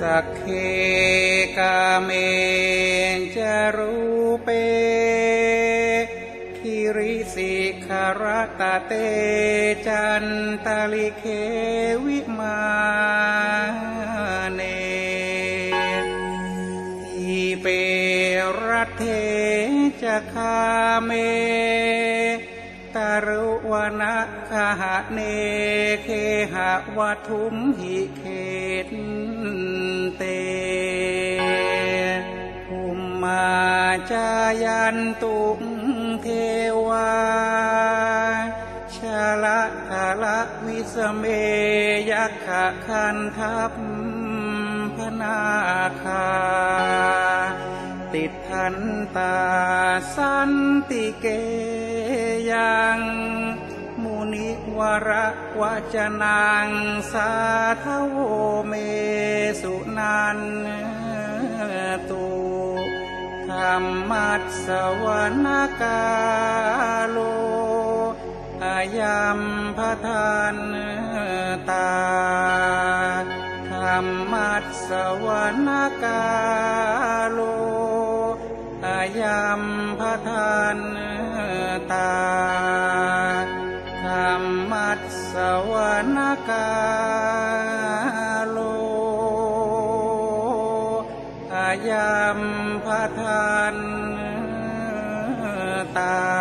สักเคกาเมจารูเปคิริสิขารตเตจันตาลิเควิมาเนทีเปรัตเทจะคาเมตารุวนะคหะเนเคหะวัทุมหิเขต จายันตุงเทวาชาละกาละวิสเมยักขะคันทัพพนาคา ติดทันตาสันติเกยังมุนิวระวจนังสาทโวเมสุนันตุ รรมัสสวนกาโลอายัมพทานตาธรรมัสสวนกาโลอายัมพทานตาธรรมัสสวนกา ยามพระทานตา